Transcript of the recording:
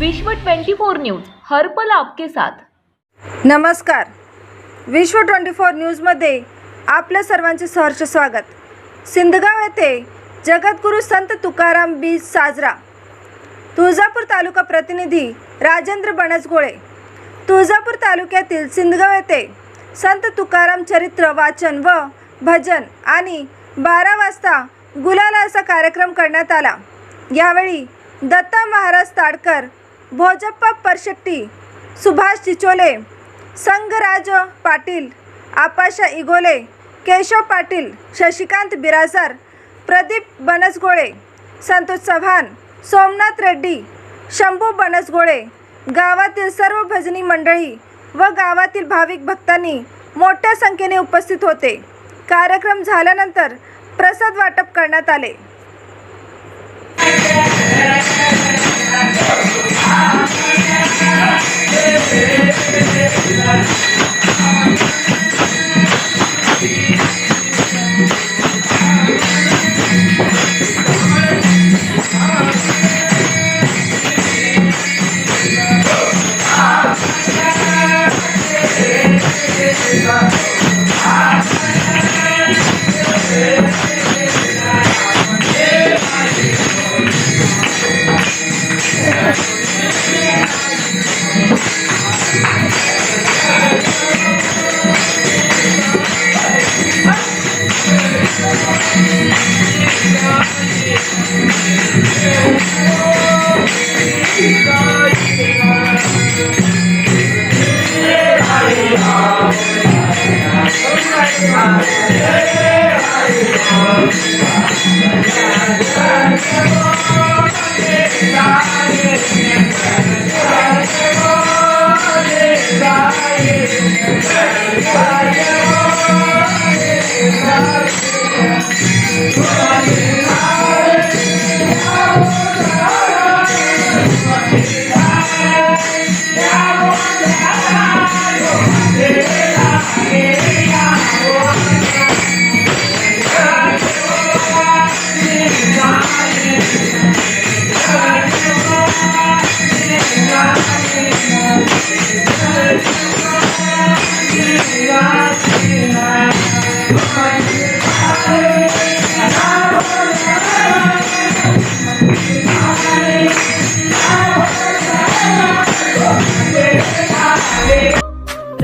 विश्व 24 न्यूज हर्पल आपके साथ. नमस्कार. विश्व ट्वेंटी फोर न्यूजमध्ये आपल्या सर्वांचे सहर्ष स्वागत. सिंदगाव येथे जगद्गुरू संत तुकाराम बीज साजरा. तुळजापूर तालुका प्रतिनिधी राजेंद्र बनसगोळे. तुळजापूर तालुक्यातील सिंदगाव येथे संत तुकाराम चरित्र वाचन व भजन आणि बारा वाजता गुलाला असा कार्यक्रम करण्यात आला. यावेळी दत्ता महाराज ताडकर भोजप्पा परशेट्टी सुभाष चिचोले संगराज पाटील आपाशा इगोले केशव पाटील शशिकांत बिराजार प्रदीप बनसगोळे संतोष चव्हाण सोमनाथ रेड्डी शंभू बनसगोळे गावातील सर्व भजनी मंडळी व गावातील भाविक भक्तांनी मोठ्या संख्येने उपस्थित होते. कार्यक्रम झाल्यानंतर प्रसाद वाटप करण्यात आले. Yeah. Yeah.